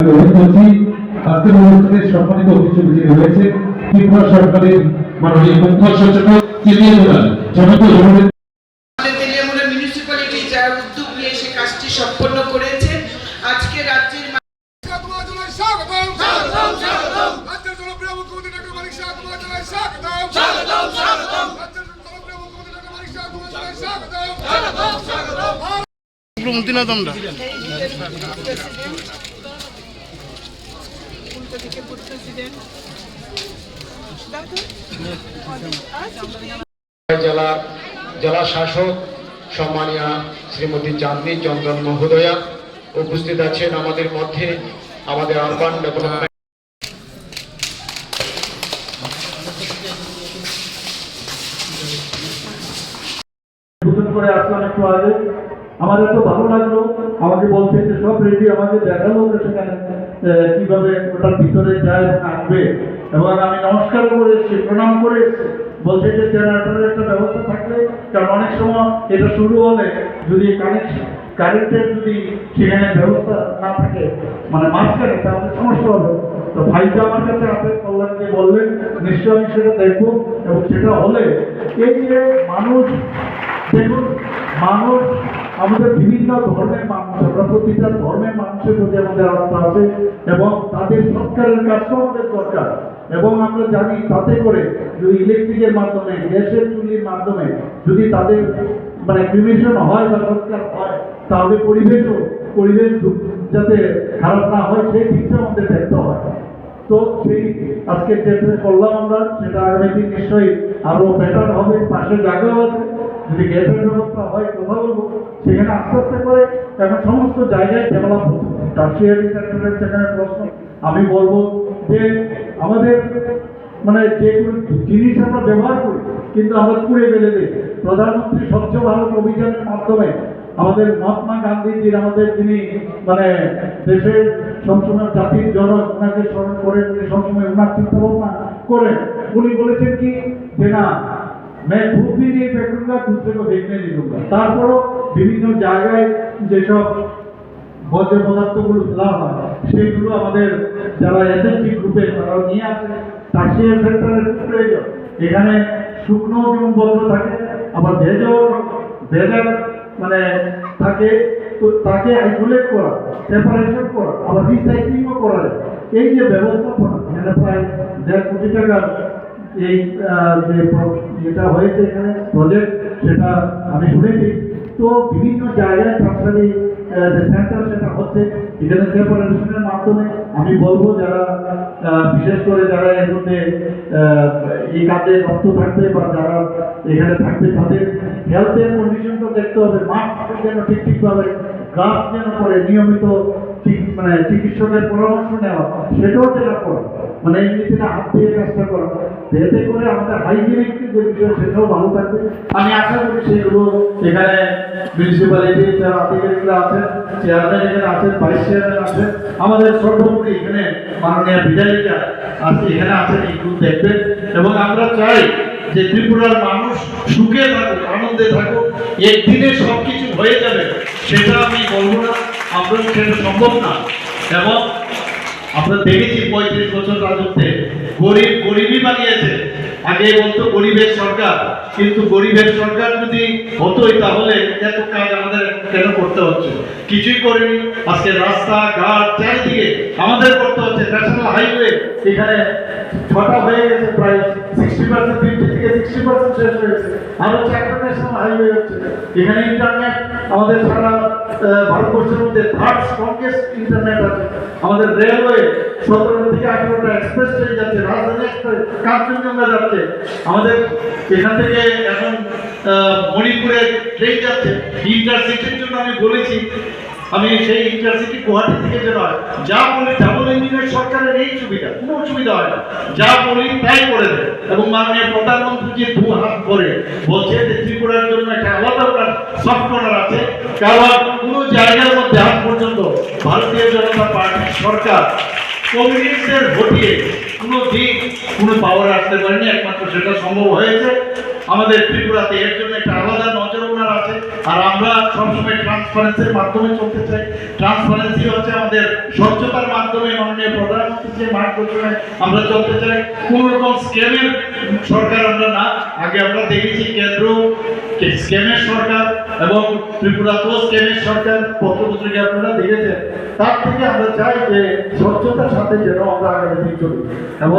আজকের অনুষ্ঠানে সম্মানিত অতিথি রয়েছে ত্রিপুরা সরকারের মাননীয় মুখ্য সচেতক কেন্দ্রীয় জনতা জননেত্রী মিউনিসিপ্যালিটি যার উদ্যোগ নিয়ে সে কাজটি সম্পন্ন করেছে আজকে রাজ্যের মুখ্যমন্ত্রী ডক্টর মানিক মুক্তিনাথ আমরা জেলা জেলা শাসক সম্মানীয় শ্রীমতী চাঁদনী চন্দন মহোদয়া উপস্থিত আছেন আমাদের মধ্যে আমাদের আরবান ডেভেলপমেন্ট করে আসলাম একটু আগে। আমার এত ভালো লাগল। আমাকে বলছে যে সব রেডি আমাকে দেখাল সেখানে। কীভাবে ওটার ভিতরে যায় এবং আসবে। এবং আমি নমস্কার করে এসেছি, প্রণাম করে এসেছি। বলছে যে জেনারেটরের একটা ব্যবস্থা থাকলে, কারণ অনেক সময় এটা শুরু হলে যদি কানেকশন কারেন্টের যদি সেখানে ব্যবস্থা না থাকে মানে মাঝখানে, তাহলে সমস্যা হবে। তো ভাইটা আমার কাছে আছে, কল্যাণকে বললেন, নিশ্চয়ই আমি সেটা দেখব এবং সেটা হলে এই যে মানুষ, দেখুন, মানুষ আমাদের বিভিন্ন ধর্মের মানুষ, আমরা প্রতিটা ধর্মের মানুষের প্রতি আমাদের আস্থা আছে এবং তাদের সরকারের কাজটাও আমাদের দরকার। এবং আমরা জানি তাতে করে যদি ইলেকট্রিকের মাধ্যমে, গ্যাসের চুলির মাধ্যমে যদি তাদের মানে ক্রিমিনেশন হয় বা সরকার হয়, তাহলে পরিবেশও, পরিবেশ যাতে খারাপ না হয়, সেই দিকটা আমাদের দেখতে হয়। তো সেই আজকে যেটা করলাম আমরা, সেটা আগামী দিন নিশ্চয়ই আরও বেটার হবে, পাশে জায়গাও আছে। যদি গ্যাসের ব্যবস্থা হয় কথা বলব সেখানে আস্তে আস্তে করে এখন সমস্ত জায়গায় ডেভেলপ হচ্ছে। টার্সিয়ারি সেক্টরের সেখানে প্রশ্ন। আমি বলব যে আমাদের মানে যে জিনিস আমরা ব্যবহার করি, কিন্তু আমরা পুড়ে ফেলে দিই। প্রধানমন্ত্রী স্বচ্ছ ভারত অভিযানের মাধ্যমে আমাদের মহাত্মা গান্ধীজির আমাদের যিনি মানে দেশের সবসময় জাতির জনক ওনাকে স্মরণ করে সবসময় ওনার চিন্তা ভাবনা করেন। উনি বলেছেন কি যে না मैं खुद भी नहीं बैठूंगा दूसरे को देखने नहीं दूंगा তারপরও বিভিন্ন জায়গায় যেসব বর্জ্য পদার্থগুলো ফেলা হয় সেইগুলো আমাদের যারা এসএসজি গ্রুপের তারা নিয়ে আসে টার্সিয়ার সেক্টরের খুব প্রয়োজন এখানে শুকনো যেমন বর্জ্য থাকে আবার ভেজও ভেজাল মানে থাকে তো তাকে আইসোলেট করা সেপারেশন করা আবার রিসাইক্লিংও করা যায় এই যে ব্যবস্থাপনা এখানে প্রায় দেড় কোটি টাকার এই যেটা হয়েছে এখানে প্রজেক্ট সেটা আমি শুনেছি। তো বিভিন্ন জায়গায় ট্রান্সফারি যে সেন্টার সেটা হচ্ছে, এখানে সেপারেশনের মাধ্যমে আমি বলব যারা বিশেষ করে যারা এর মধ্যে এই কাজে রক্ত থাকবে বা যারা এখানে থাকবে, তাদের হেলথের কন্ডিশনটা দেখতে হবে। মাস্ক যেন ঠিক ঠিকভাবে গাছ যেন করে নিয়মিত মানে চিকিৎসকের পরামর্শ নেওয়া সেটাও যেটা করা মানে এমনিতে হাত দিয়ে কাজটা করা এতে করে আমাদের হাইজিনিক যে বিষয়, সেটাও ভালো থাকবে আমি আশা করি সেগুলো এখানে মিউনিসিপ্যালিটির যারা আধিকারিকরা আছেন চেয়ারম্যান এখানে আছেন ভাইস চেয়ারম্যান আছেন, আমাদের সর্বোপরি এখানে মাননীয় বিধায়িকা আছে, এখানে আছেন এইগুলো দেখবেন। এবং আমরা চাই যে ত্রিপুরার মানুষ সুখে থাকুক, আনন্দে থাকুক, একদিনে সব কিছু হয়ে যাবে, সেটা আমি বলব না। আমরা সেটা সম্ভব না। এবং আমরা দেখেছি পঁয়ত্রিশ বছর রাজত্বে গরিব গরিবই বানিয়েছে। আগে বলতো গরিবের সরকার, কিন্তু গরিবের সরকার যদি হতোই তাহলে এত কাজ আমাদের কেন করতে হচ্ছে? কিছুই করেনি। আজকে রাস্তা, ঘাট, চারিদিকে আমাদের করতে হচ্ছে। ন্যাশনাল হাইওয়ে এখানে ছটা হয়ে গেছে প্রায় সিক্সটি পার্সেন্ট ফিফটি থেকে সিক্সটি পার্সেন্ট শেষ হয়েছে আর একটা ন্যাশনাল হাইওয়ে হচ্ছে। এখানে ইন্টারনেট আমাদের সারা ভারতবর্ষের মধ্যে থার্ড স্ট্রংগেস্ট ইন্টারনেট আছে। আমাদের রেলওয়ে সতেরো থেকে আঠেরোটা এক্সপ্রেস ট্রেন যাচ্ছে রাজধানী এক্সপ্রেস কাঞ্চনজঙ্ঘা যাচ্ছে। আমাদের এখান থেকে এখন আহ, মণিপুরে ট্রেন যাচ্ছে। ইন্টারসিটির জন্য আমি বলেছি আমি সেই ইন্টারসিটি গুয়াহাটি থেকে যে নয় যা বলি ডাবল ইঞ্জিনের সরকারের এই সুবিধা কোনো অসুবিধা হয় না। যা বলি তাই করে দেয় এবং মাননীয় প্রধানমন্ত্রী যে দু হাত করে বলছে যে ত্রিপুরার জন্য একটা আলাদা সফট কর্নার আছে। কারণ কোনো জায়গার মধ্যে আজ পর্যন্ত ভারতীয় জনতা পার্টি সরকার কমিউনিস্টদের ভোটিয়ে কোনো দিক, কোনো পাওয়ার আসতে পারেনি, একমাত্র সেটা সম্ভব হয়েছে। আমাদের ত্রিপুরাতে এর জন্য একটা আলাদা নজর ওনার আছে আছে আর আমরা সবসময় ট্রান্সপারেন্সির মাধ্যমে চলতে চাই। ট্রান্সপারেন্সি হচ্ছে আমাদের স্বচ্ছতার মাধ্যমে, মাননীয় প্রধানমন্ত্রী যে মার্গদর্শনে আমরা চলতে চাই। কোন রকম স্ক্যামের সরকার আমরা না। আগে আমরা দেখেছি কেন্দ্র স্ক্যামের সরকার এবং ত্রিপুরাতেও স্ক্যামের সরকার পত্রপত্রিকা আপনারা দেখেছেন। তার থেকে আমরা চাই যে স্বচ্ছতার সাথে যেন আমরা আগামী দিন চলি। এবং